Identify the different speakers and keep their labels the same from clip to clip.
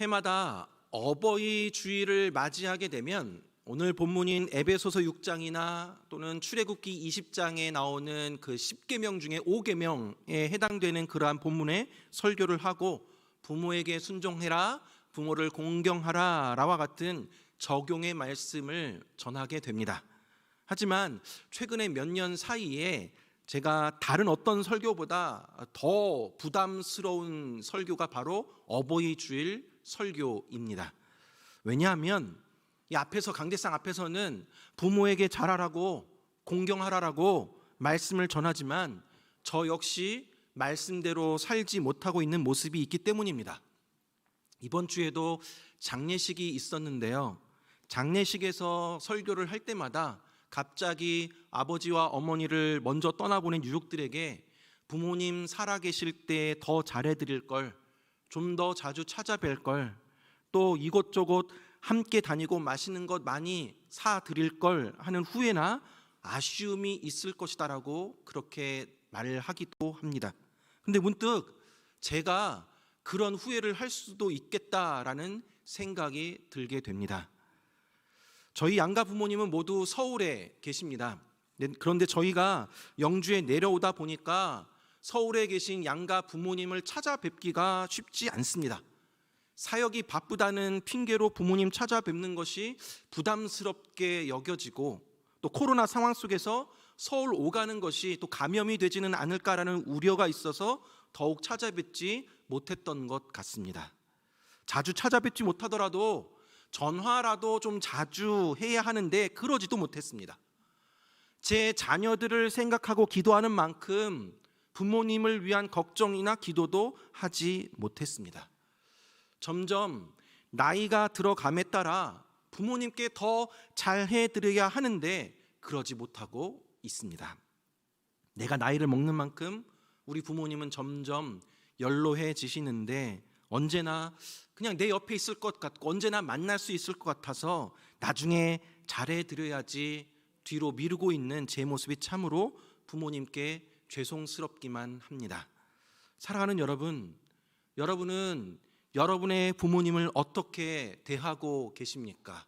Speaker 1: 해마다 어버이 주일을 맞이하게 되면 오늘 본문인 에베소서 6장이나 또는 출애굽기 20장에 나오는 그 10계명 중에 5계명에 해당되는 그러한 본문의 설교를 하고 부모에게 순종해라, 부모를 공경하라라와 같은 적용의 말씀을 전하게 됩니다. 하지만 최근에 몇 년 사이에 제가 다른 어떤 설교보다 더 부담스러운 설교가 바로 어버이 주일 설교입니다. 왜냐하면 이 앞에서 강대상 앞에서는 부모에게 잘하라고 공경하라라고 말씀을 전하지만 저 역시 말씀대로 살지 못하고 있는 모습이 있기 때문입니다. 이번 주에도 장례식이 있었는데요. 장례식에서 설교를 할 때마다 갑자기 아버지와 어머니를 먼저 떠나보낸 유족들에게 부모님 살아계실 때 더 잘해드릴 걸, 좀 더 자주 찾아뵐 걸, 또 이곳저곳 함께 다니고 맛있는 것 많이 사 드릴 걸 하는 후회나 아쉬움이 있을 것이다라고 그렇게 말을 하기도 합니다. 근데 문득 제가 그런 후회를 할 수도 있겠다라는 생각이 들게 됩니다. 저희 양가 부모님은 모두 서울에 계십니다. 네, 그런데 저희가 영주에 내려오다 보니까 서울에 계신 양가 부모님을 찾아뵙기가 쉽지 않습니다. 사역이 바쁘다는 핑계로 부모님 찾아뵙는 것이 부담스럽게 여겨지고 또 코로나 상황 속에서 서울 오가는 것이 또 감염이 되지는 않을까라는 우려가 있어서 더욱 찾아뵙지 못했던 것 같습니다. 자주 찾아뵙지 못하더라도 전화라도 좀 자주 해야 하는데 그러지도 못했습니다. 제 자녀들을 생각하고 기도하는 만큼 부모님을 위한 걱정이나 기도도 하지 못했습니다. 점점 나이가 들어감에 따라 부모님께 더 잘해 드려야 하는데 그러지 못하고 있습니다. 내가 나이를 먹는 만큼 우리 부모님은 점점 연로해지시는데 언제나 그냥 내 옆에 있을 것 같고 언제나 만날 수 있을 것 같아서 나중에 잘해 드려야지 뒤로 미루고 있는 제 모습이 참으로 부모님께 죄송스럽기만 합니다. 사랑하는 여러분, 여러분은 여러분의 부모님을 어떻게 대하고 계십니까?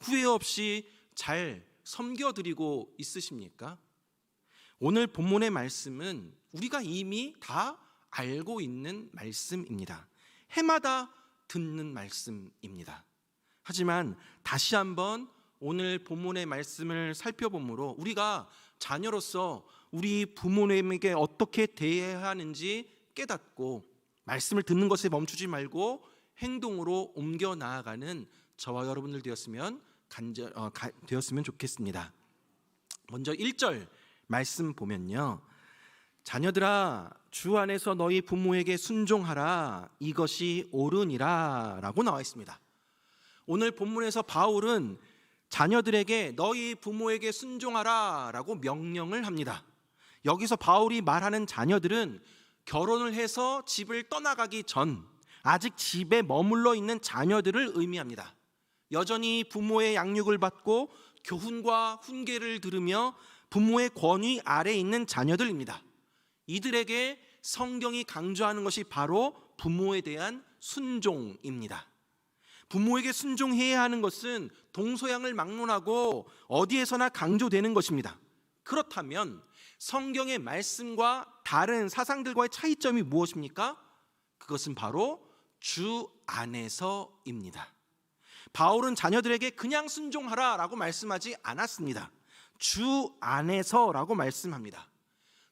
Speaker 1: 후회 없이 잘 섬겨드리고 있으십니까? 오늘 본문의 말씀은 우리가 이미 다 알고 있는 말씀입니다. 해마다 듣는 말씀입니다. 하지만 다시 한번 오늘 본문의 말씀을 살펴보므로 우리가 자녀로서 우리 부모님에게 어떻게 대해야 하는지 깨닫고 말씀을 듣는 것에 멈추지 말고 행동으로 옮겨 나아가는 저와 여러분들 되었으면 간절 어, 가, 되었으면 좋겠습니다. 먼저 1절 말씀 보면요. 자녀들아 주 안에서 너희 부모에게 순종하라 이것이 옳으니라라고 나와 있습니다. 오늘 본문에서 바울은 자녀들에게 너희 부모에게 순종하라라고 명령을 합니다. 여기서 바울이 말하는 자녀들은 결혼을 해서 집을 떠나가기 전 아직 집에 머물러 있는 자녀들을 의미합니다. 여전히 부모의 양육을 받고 교훈과 훈계를 들으며 부모의 권위 아래 있는 자녀들입니다. 이들에게 성경이 강조하는 것이 바로 부모에 대한 순종입니다. 부모에게 순종해야 하는 것은 동서양을 막론하고 어디에서나 강조되는 것입니다. 그렇다면 성경의 말씀과 다른 사상들과의 차이점이 무엇입니까? 그것은 바로 주 안에서입니다. 바울은 자녀들에게 그냥 순종하라 라고 말씀하지 않았습니다. 주 안에서라고 말씀합니다.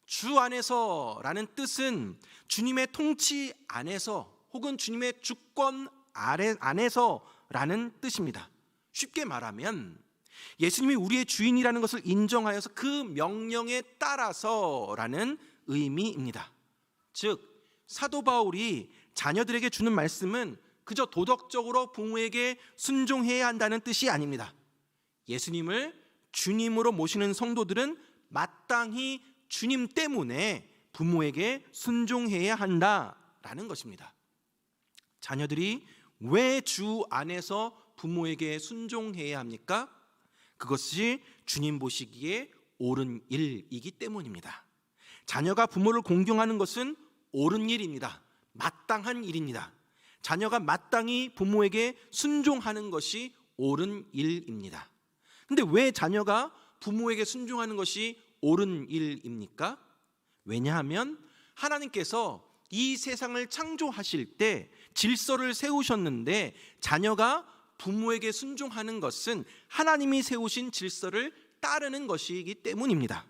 Speaker 1: 주 안에서라는 뜻은 주님의 통치 안에서 혹은 주님의 주권 아래 안에서라는 뜻입니다. 쉽게 말하면 예수님이 우리의 주인이라는 것을 인정하여서 그 명령에 따라서라는 의미입니다. 즉 사도 바울이 자녀들에게 주는 말씀은 그저 도덕적으로 부모에게 순종해야 한다는 뜻이 아닙니다. 예수님을 주님으로 모시는 성도들은 마땅히 주님 때문에 부모에게 순종해야 한다라는 것입니다. 자녀들이 왜 주 안에서 부모에게 순종해야 합니까? 그것이 주님 보시기에 옳은 일이기 때문입니다. 자녀가 부모를 공경하는 것은 옳은 일입니다. 마땅한 일입니다. 자녀가 마땅히 부모에게 순종하는 것이 옳은 일입니다. 근데 왜 자녀가 부모에게 순종하는 것이 옳은 일입니까? 왜냐하면 하나님께서 이 세상을 창조하실 때 질서를 세우셨는데 자녀가 부모에게 순종하는 것은 하나님이 세우신 질서를 따르는 것이기 때문입니다.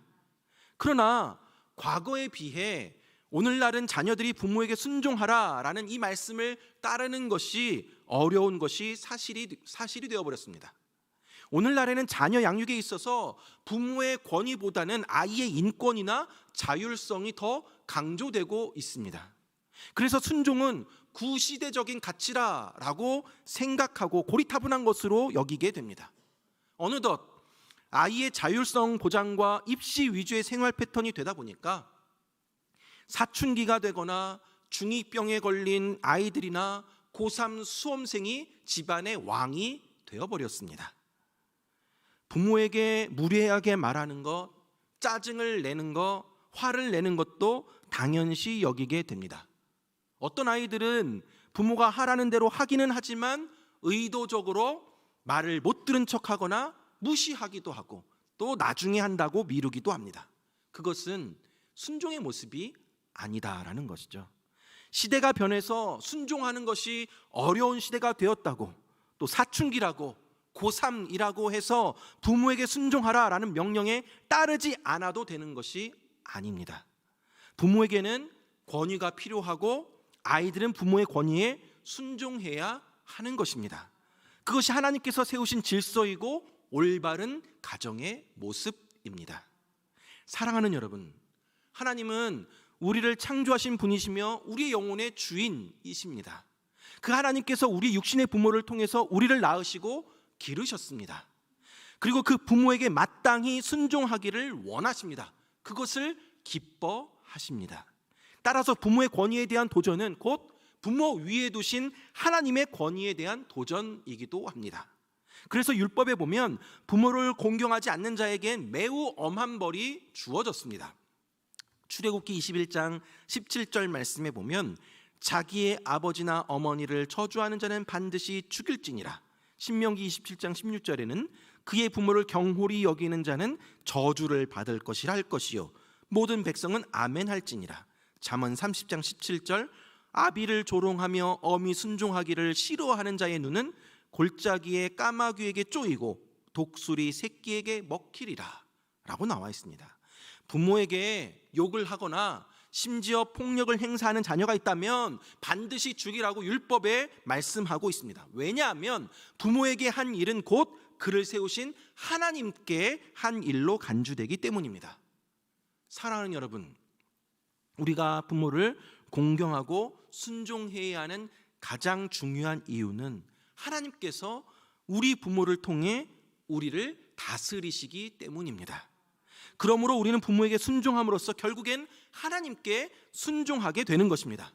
Speaker 1: 그러나 과거에 비해 오늘날은 자녀들이 부모에게 순종하라 라는 이 말씀을 따르는 것이 어려운 것이 사실이 사실이 되어 버렸습니다. 오늘날에는 자녀 양육에 있어서 부모의 권위보다는 아이의 인권이나 자율성이 더 강조되고 있습니다. 그래서 순종은 구시대적인 가치라라고 생각하고 고리타분한 것으로 여기게 됩니다. 어느덧 아이의 자율성 보장과 입시 위주의 생활 패턴이 되다 보니까 사춘기가 되거나 중2병에 걸린 아이들이나 고3 수험생이 집안의 왕이 되어버렸습니다. 부모에게 무례하게 말하는 것, 짜증을 내는 것, 화를 내는 것도 당연시 여기게 됩니다. 어떤 아이들은 부모가 하라는 대로 하기는 하지만 의도적으로 말을 못 들은 척하거나 무시하기도 하고 또 나중에 한다고 미루기도 합니다. 그것은 순종의 모습이 아니다라는 것이죠. 시대가 변해서 순종하는 것이 어려운 시대가 되었다고 또 사춘기라고 고3이라고 해서 부모에게 순종하라라는 명령에 따르지 않아도 되는 것이 아닙니다. 부모에게는 권위가 필요하고 아이들은 부모의 권위에 순종해야 하는 것입니다. 그것이 하나님께서 세우신 질서이고 올바른 가정의 모습입니다. 사랑하는 여러분, 하나님은 우리를 창조하신 분이시며 우리의 영혼의 주인이십니다. 그 하나님께서 우리 육신의 부모를 통해서 우리를 낳으시고 기르셨습니다. 그리고 그 부모에게 마땅히 순종하기를 원하십니다. 그것을 기뻐하십니다. 따라서 부모의 권위에 대한 도전은 곧 부모 위에 두신 하나님의 권위에 대한 도전이기도 합니다. 그래서 율법에 보면 부모를 공경하지 않는 자에겐 매우 엄한 벌이 주어졌습니다. 출애굽기 21장 17절 말씀에 보면 자기의 아버지나 어머니를 저주하는 자는 반드시 죽일지니라. 신명기 27장 16절에는 그의 부모를 경홀히 여기는 자는 저주를 받을 것이라 할 것이요 모든 백성은 아멘 할지니라. 잠언 30장 17절 아비를 조롱하며 어미 순종하기를 싫어하는 자의 눈은 골짜기에 까마귀에게 쪼이고 독수리 새끼에게 먹히리라 라고 나와 있습니다. 부모에게 욕을 하거나 심지어 폭력을 행사하는 자녀가 있다면 반드시 죽이라고 율법에 말씀하고 있습니다. 왜냐하면 부모에게 한 일은 곧 그를 세우신 하나님께 한 일로 간주되기 때문입니다. 사랑하는 여러분, 우리가 부모를 공경하고 순종해야 하는 가장 중요한 이유는 하나님께서 우리 부모를 통해 우리를 다스리시기 때문입니다. 그러므로 우리는 부모에게 순종함으로써 결국엔 하나님께 순종하게 되는 것입니다.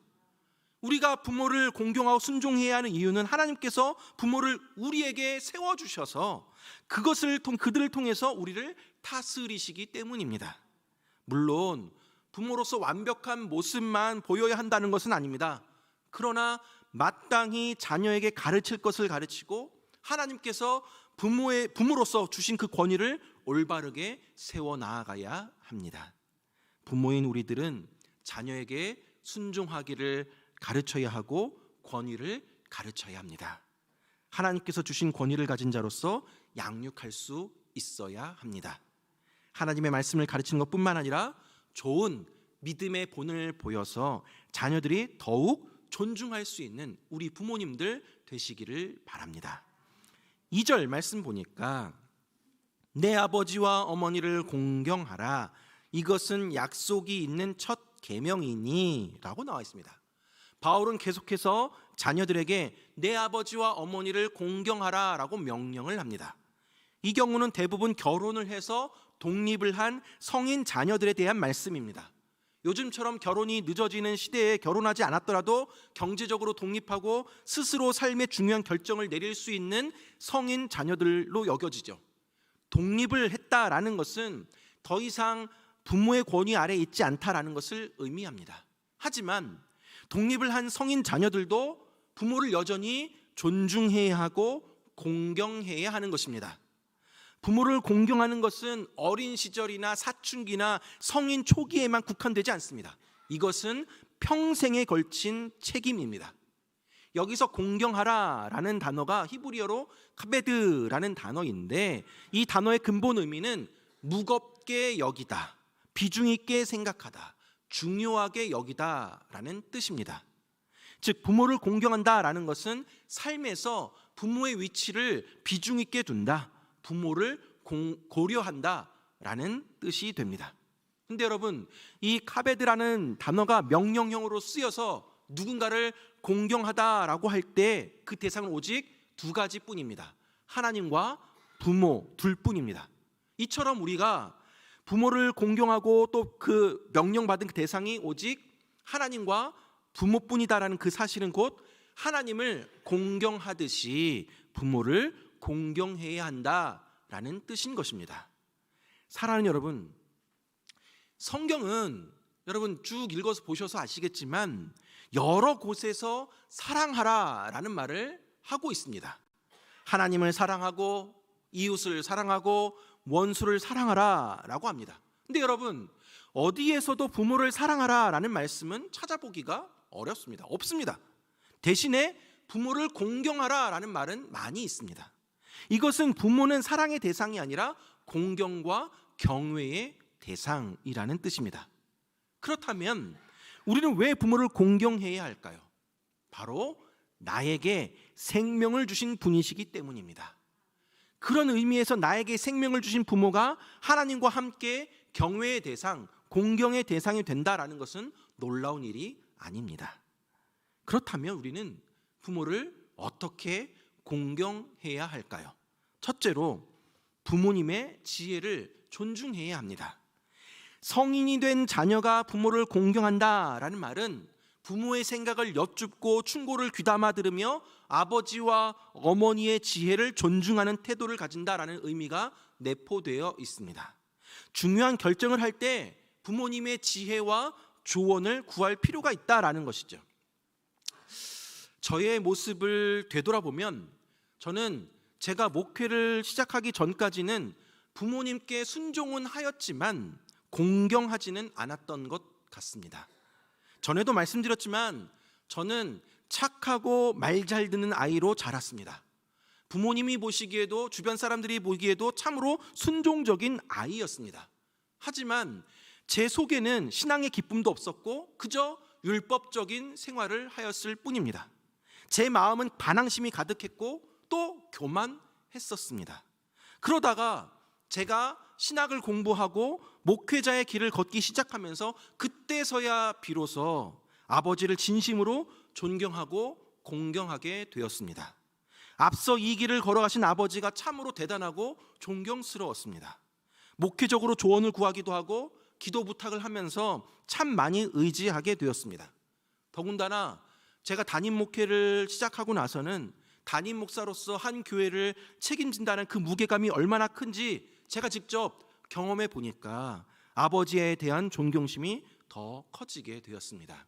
Speaker 1: 우리가 부모를 공경하고 순종해야 하는 이유는 하나님께서 부모를 우리에게 세워 주셔서 그것을 통 그들을 통해서 우리를 다스리시기 때문입니다. 물론 부모로서 완벽한 모습만 보여야 한다는 것은 아닙니다. 그러나 마땅히 자녀에게 가르칠 것을 가르치고 하나님께서 부모의 부모로서 주신 그 권위를 올바르게 세워 나아가야 합니다. 부모인 우리들은 자녀에게 순종하기를 가르쳐야 하고 권위를 가르쳐야 합니다. 하나님께서 주신 권위를 가진 자로서 양육할 수 있어야 합니다. 하나님의 말씀을 가르치는 것뿐만 아니라 좋은 믿음의 본을 보여서 자녀들이 더욱 존중할 수 있는 우리 부모님들 되시기를 바랍니다. 2절 말씀 보니까 내 아버지와 어머니를 공경하라 이것은 약속이 있는 첫 계명이니라고 나와 있습니다. 바울은 계속해서 자녀들에게 내 아버지와 어머니를 공경하라라고 명령을 합니다. 이 경우는 대부분 결혼을 해서 독립을 한 성인 자녀들에 대한 말씀입니다. 요즘처럼 결혼이 늦어지는 시대에 결혼하지 않았더라도 경제적으로 독립하고 스스로 삶의 중요한 결정을 내릴 수 있는 성인 자녀들로 여겨지죠. 독립을 했다라는 것은 더 이상 부모의 권위 아래 있지 않다라는 것을 의미합니다. 하지만 독립을 한 성인 자녀들도 부모를 여전히 존중해야 하고 공경해야 하는 것입니다. 부모를 공경하는 것은 어린 시절이나 사춘기나 성인 초기에만 국한되지 않습니다. 이것은 평생에 걸친 책임입니다. 여기서 공경하라라는 단어가 히브리어로 카베드라는 단어인데 이 단어의 근본 의미는 무겁게 여기다, 비중 있게 생각하다, 중요하게 여기다라는 뜻입니다. 즉 부모를 공경한다라는 것은 삶에서 부모의 위치를 비중 있게 둔다, 부모를 공- 고려한다라는 뜻이 됩니다. 근데 여러분, 이 카베드라는 단어가 명령형으로 쓰여서 누군가를 공경하다라고 할 때 그 대상은 오직 두 가지뿐입니다. 하나님과 부모 둘뿐입니다. 이처럼 우리가 부모를 공경하고 또 그 명령받은 그 대상이 오직 하나님과 부모뿐이다라는 그 사실은 곧 하나님을 공경하듯이 부모를 공경해야 한다라는 뜻인 것입니다. 사랑하는 여러분, 성경은 여러분 쭉 읽어서 보셔서 아시겠지만 여러 곳에서 사랑하라라는 말을 하고 있습니다. 하나님을 사랑하고 이웃을 사랑하고 원수를 사랑하라라고 합니다. 근데 여러분 어디에서도 부모를 사랑하라라는 말씀은 찾아보기가 어렵습니다. 없습니다. 대신에 부모를 공경하라라는 말은 많이 있습니다. 이것은 부모는 사랑의 대상이 아니라 공경과 경외의 대상이라는 뜻입니다. 그렇다면 우리는 왜 부모를 공경해야 할까요? 바로 나에게 생명을 주신 분이시기 때문입니다. 그런 의미에서 나에게 생명을 주신 부모가 하나님과 함께 경외의 대상, 공경의 대상이 된다라는 것은 놀라운 일이 아닙니다. 그렇다면 우리는 부모를 어떻게 공경해야 할까요? 첫째로 부모님의 지혜를 존중해야 합니다. 성인이 된 자녀가 부모를 공경한다라는 말은 부모의 생각을 여쭙고 충고를 귀담아 들으며 아버지와 어머니의 지혜를 존중하는 태도를 가진다라는 의미가 내포되어 있습니다. 중요한 결정을 할 때 부모님의 지혜와 조언을 구할 필요가 있다라는 것이죠. 저의 모습을 되돌아보면 저는 제가 목회를 시작하기 전까지는 부모님께 순종은 하였지만 공경하지는 않았던 것 같습니다. 전에도 말씀드렸지만 저는 착하고 말 잘 듣는 아이로 자랐습니다. 부모님이 보시기에도 주변 사람들이 보기에도 참으로 순종적인 아이였습니다. 하지만 제 속에는 신앙의 기쁨도 없었고 그저 율법적인 생활을 하였을 뿐입니다. 제 마음은 반항심이 가득했고 또 교만했었습니다. 그러다가 제가 신학을 공부하고 목회자의 길을 걷기 시작하면서 그때서야 비로소 아버지를 진심으로 존경하고 공경하게 되었습니다. 앞서 이 길을 걸어가신 아버지가 참으로 대단하고 존경스러웠습니다. 목회적으로 조언을 구하기도 하고 기도 부탁을 하면서 참 많이 의지하게 되었습니다. 더군다나 제가 담임 목회를 시작하고 나서는 담임 목사로서 한 교회를 책임진다는 그 무게감이 얼마나 큰지 제가 직접 경험해 보니까 아버지에 대한 존경심이 더 커지게 되었습니다.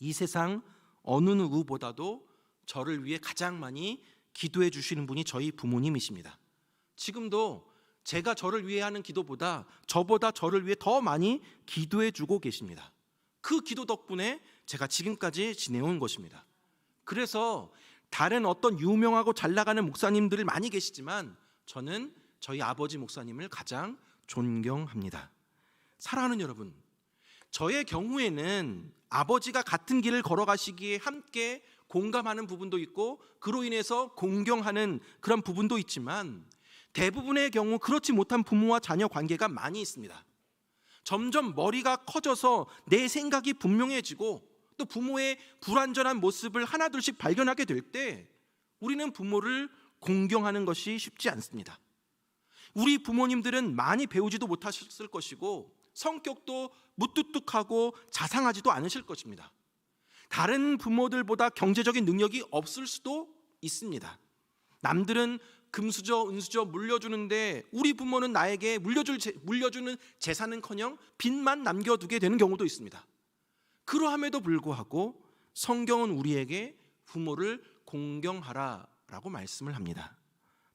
Speaker 1: 이 세상 어느 누구보다도 저를 위해 가장 많이 기도해 주시는 분이 저희 부모님이십니다. 지금도 제가 저를 위해 하는 기도보다 저보다 저를 위해 더 많이 기도해 주고 계십니다. 그 기도 덕분에 제가 지금까지 지내온 것입니다. 그래서 다른 어떤 유명하고 잘 나가는 목사님들을 많이 계시지만 저는 저희 아버지 목사님을 가장 존경합니다. 사랑하는 여러분, 저의 경우에는 아버지가 같은 길을 걸어가시기에 함께 공감하는 부분도 있고 그로 인해서 공경하는 그런 부분도 있지만 대부분의 경우 그렇지 못한 부모와 자녀 관계가 많이 있습니다. 점점 머리가 커져서 내 생각이 분명해지고 또 부모의 불완전한 모습을 하나둘씩 발견하게 될 때 우리는 부모를 공경하는 것이 쉽지 않습니다. 우리 부모님들은 많이 배우지도 못하셨을 것이고 성격도 무뚝뚝하고 자상하지도 않으실 것입니다. 다른 부모들보다 경제적인 능력이 없을 수도 있습니다. 남들은 금수저, 은수저 물려주는데 우리 부모는 나에게 물려줄 재- 물려주는 재산은커녕 빚만 남겨두게 되는 경우도 있습니다. 그러함에도 불구하고 성경은 우리에게 부모를 공경하라라고 말씀을 합니다.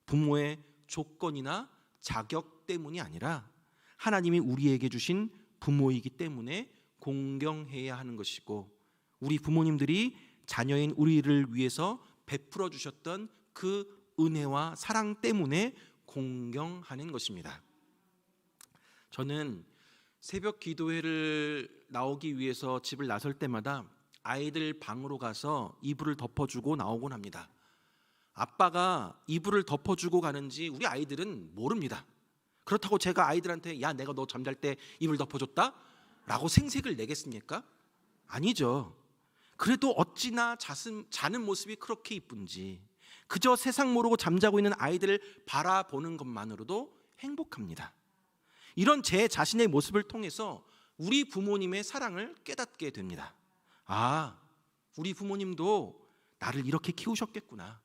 Speaker 1: 부모의 조건이나 자격 때문이 아니라 하나님이 우리에게 주신 부모이기 때문에 공경해야 하는 것이고 우리 부모님들이 자녀인 우리를 위해서 베풀어 주셨던 그 은혜와 사랑 때문에 공경하는 것입니다. 저는 새벽 기도회를 나오기 위해서 집을 나설 때마다 아이들 방으로 가서 이불을 덮어주고 나오곤 합니다. 아빠가 이불을 덮어주고 가는지 우리 아이들은 모릅니다. 그렇다고 제가 아이들한테 야 내가 너 잠잘 때 이불 덮어줬다? 라고 생색을 내겠습니까? 아니죠. 그래도 어찌나 자슴, 자는 모습이 그렇게 이쁜지 그저 세상 모르고 잠자고 있는 아이들을 바라보는 것만으로도 행복합니다. 이런 제 자신의 모습을 통해서 우리 부모님의 사랑을 깨닫게 됩니다. 아, 우리 부모님도 나를 이렇게 키우셨겠구나.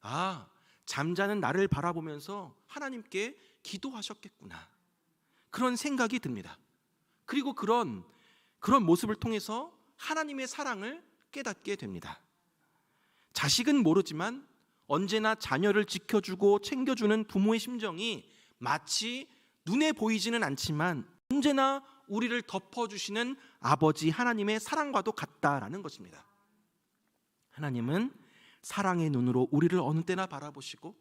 Speaker 1: 아, 잠자는 나를 바라보면서 하나님께 기도하셨겠구나. 그런 생각이 듭니다. 그리고 그런 그런 모습을 통해서 하나님의 사랑을 깨닫게 됩니다. 자식은 모르지만 언제나 자녀를 지켜주고 챙겨주는 부모의 심정이 마치 눈에 보이지는 않지만 언제나 우리를 덮어주시는 아버지 하나님의 사랑과도 같다라는 것입니다. 하나님은 사랑의 눈으로 우리를 어느 때나 바라보시고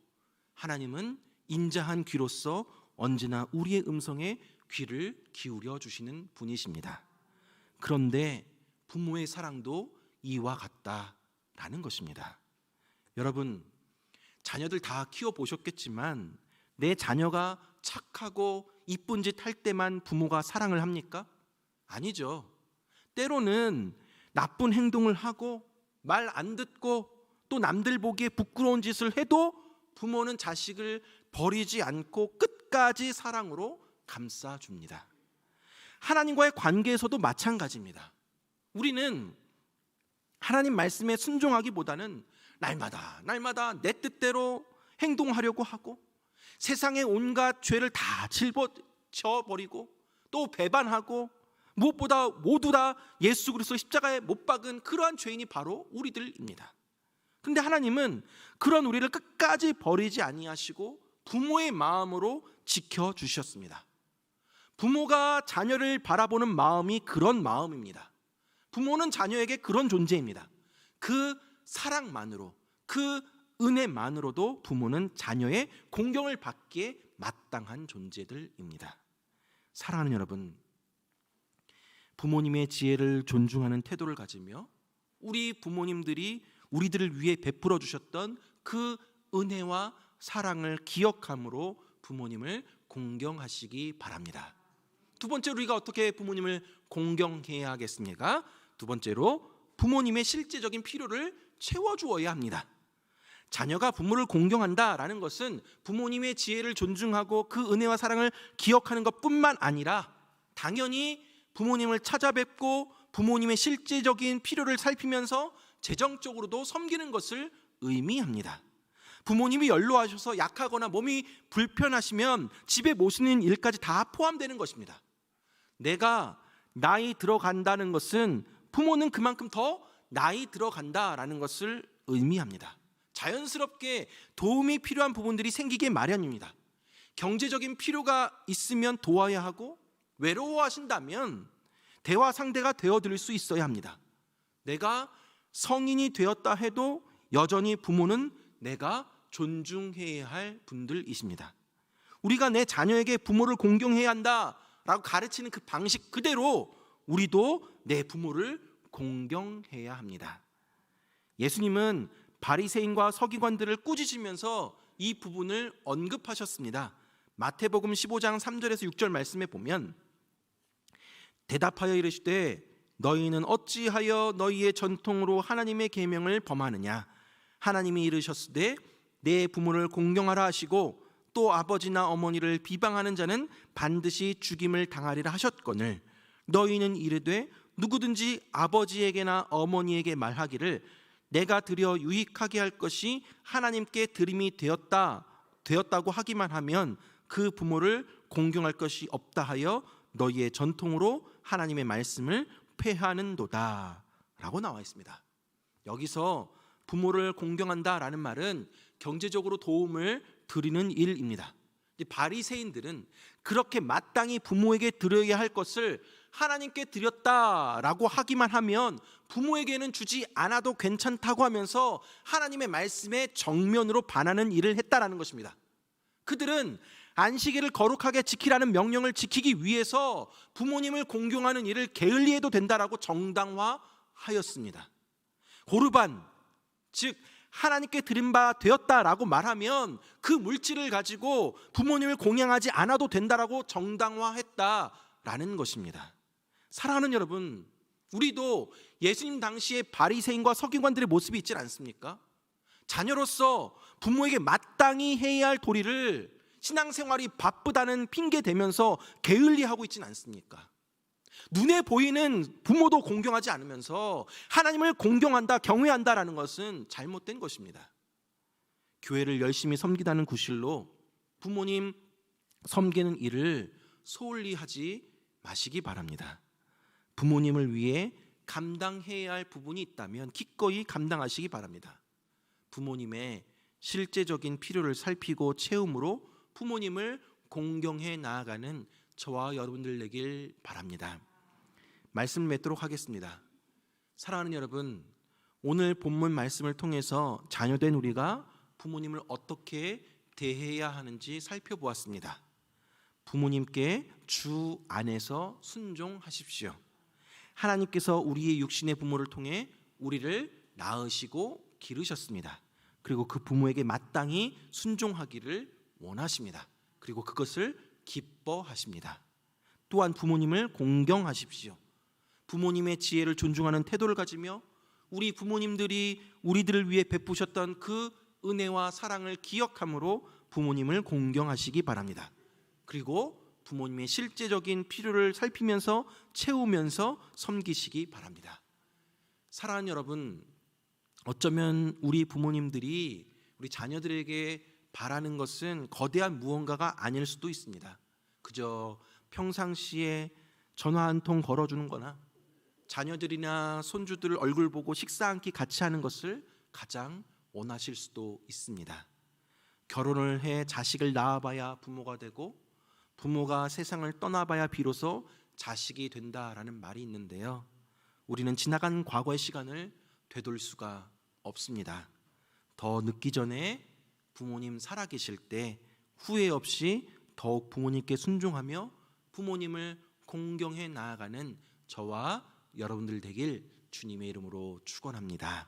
Speaker 1: 하나님은 인자한 귀로서 언제나 우리의 음성에 귀를 기울여 주시는 분이십니다. 그런데 부모의 사랑도 이와 같다라는 것입니다. 여러분, 자녀들 다 키워 보셨겠지만 내 자녀가 착하고 이쁜 짓 할 때만 부모가 사랑을 합니까? 아니죠. 때로는 나쁜 행동을 하고 말 안 듣고 또 남들 보기에 부끄러운 짓을 해도 부모는 자식을 버리지 않고 끝까지 사랑으로 감싸 줍니다. 하나님과의 관계에서도 마찬가지입니다. 우리는 하나님 말씀에 순종하기보다는 날마다 날마다 내 뜻대로 행동하려고 하고 세상의 온갖 죄를 다 짊어 져 버리고 또 배반하고 무엇보다 모두 다 예수 그리스도 십자가에 못 박은 그러한 죄인이 바로 우리들입니다. 근데 하나님은 그런 우리를 끝까지 버리지 아니하시고 부모의 마음으로 지켜 주셨습니다. 부모가 자녀를 바라보는 마음이 그런 마음입니다. 부모는 자녀에게 그런 존재입니다. 그 사랑만으로 그 은혜만으로도 부모는 자녀의 공경을 받기에 마땅한 존재들입니다. 사랑하는 여러분, 부모님의 지혜를 존중하는 태도를 가지며 우리 부모님들이 우리들을 위해 베풀어 주셨던 그 은혜와 사랑을 기억함으로 부모님을 공경하시기 바랍니다. 두 번째로 우리가 어떻게 부모님을 공경해야 하겠습니까? 두 번째로 부모님의 실제적인 필요를 채워 주어야 합니다. 자녀가 부모를 공경한다라는 것은 부모님의 지혜를 존중하고 그 은혜와 사랑을 기억하는 것뿐만 아니라 당연히 부모님을 찾아뵙고 부모님의 실제적인 필요를 살피면서 재정적으로도 섬기는 것을 의미합니다. 부모님이 연로하셔서 약하거나 몸이 불편하시면 집에 모시는 일까지 다 포함되는 것입니다. 내가 나이 들어간다는 것은 부모는 그만큼 더 나이 들어간다라는 것을 의미합니다. 자연스럽게 도움이 필요한 부분들이 생기게 마련입니다. 경제적인 필요가 있으면 도와야 하고 외로워하신다면 대화 상대가 되어 드릴 수 있어야 합니다. 내가 성인이 되었다 해도 여전히 부모는 내가 존중해야 할 분들이십니다. 우리가 내 자녀에게 부모를 공경해야 한다라고 가르치는 그 방식 그대로 우리도 내 부모를 공경해야 합니다. 예수님은 바리새인과 서기관들을 꾸짖으면서 이 부분을 언급하셨습니다. 마태복음 15장 3절에서 6절 말씀에 보면 대답하여 이르시되 너희는 어찌하여 너희의 전통으로 하나님의 계명을 범하느냐 하나님이 이르셨으되 내 부모를 공경하라 하시고 또 아버지나 어머니를 비방하는 자는 반드시 죽임을 당하리라 하셨거늘 너희는 이르되 누구든지 아버지에게나 어머니에게 말하기를 내가 드려 유익하게 할 것이 하나님께 드림이 되었다 되었다고 하기만 하면 그 부모를 공경할 것이 없다 하여 너희의 전통으로 하나님의 말씀을 폐하는도다라고 나와 있습니다. 여기서 부모를 공경한다라는 말은 경제적으로 도움을 드리는 일입니다. 바리새인들은 그렇게 마땅히 부모에게 드려야 할 것을 하나님께 드렸다라고 하기만 하면 부모에게는 주지 않아도 괜찮다고 하면서 하나님의 말씀에 정면으로 반하는 일을 했다라는 것입니다. 그들은 안식일을 거룩하게 지키라는 명령을 지키기 위해서 부모님을 공경하는 일을 게을리해도 된다라고 정당화하였습니다. 고르반 즉 하나님께 드린 바 되었다라고 말하면 그 물질을 가지고 부모님을 공양하지 않아도 된다라고 정당화했다라는 것입니다. 사랑하는 여러분, 우리도 예수님 당시의 바리새인과 서기관들의 모습이 있지 않습니까? 자녀로서 부모에게 마땅히 해야 할 도리를 신앙생활이 바쁘다는 핑계 대면서 게을리하고 있지는 않습니까? 눈에 보이는 부모도 공경하지 않으면서 하나님을 공경한다, 경외한다라는 것은 잘못된 것입니다. 교회를 열심히 섬기다는 구실로 부모님 섬기는 일을 소홀히 하지 마시기 바랍니다. 부모님을 위해 감당해야 할 부분이 있다면 기꺼이 감당하시기 바랍니다. 부모님의 실제적인 필요를 살피고 채움으로 부모님을 공경해 나아가는 저와 여러분들 되길 바랍니다. 말씀 맺도록 하겠습니다. 사랑하는 여러분, 오늘 본문 말씀을 통해서 자녀된 우리가 부모님을 어떻게 대해야 하는지 살펴보았습니다. 부모님께 주 안에서 순종하십시오. 하나님께서 우리의 육신의 부모를 통해 우리를 낳으시고 기르셨습니다. 그리고 그 부모에게 마땅히 순종하기를 원하십니다. 그리고 그것을 기뻐하십니다. 또한 부모님을 공경하십시오. 부모님의 지혜를 존중하는 태도를 가지며 우리 부모님들이 우리들을 위해 베푸셨던 그 은혜와 사랑을 기억함으로 부모님을 공경하시기 바랍니다. 그리고 부모님의 실제적인 필요를 살피면서 채우면서 섬기시기 바랍니다. 사랑하는 여러분, 어쩌면 우리 부모님들이 우리 자녀들에게 바라는 것은 거대한 무언가가 아닐 수도 있습니다. 그저 평상시에 전화 한 통 걸어주는 거나 자녀들이나 손주들 얼굴 보고 식사 한 끼 같이 하는 것을 가장 원하실 수도 있습니다. 결혼을 해 자식을 낳아봐야 부모가 되고 부모가 세상을 떠나봐야 비로소 자식이 된다라는 말이 있는데요. 우리는 지나간 과거의 시간을 되돌 수가 없습니다. 더 늦기 전에 부모님 살아계실 때 후회 없이 더욱 부모님께 순종하며 부모님을 공경해 나아가는 저와 여러분들 되길 주님의 이름으로 축원합니다.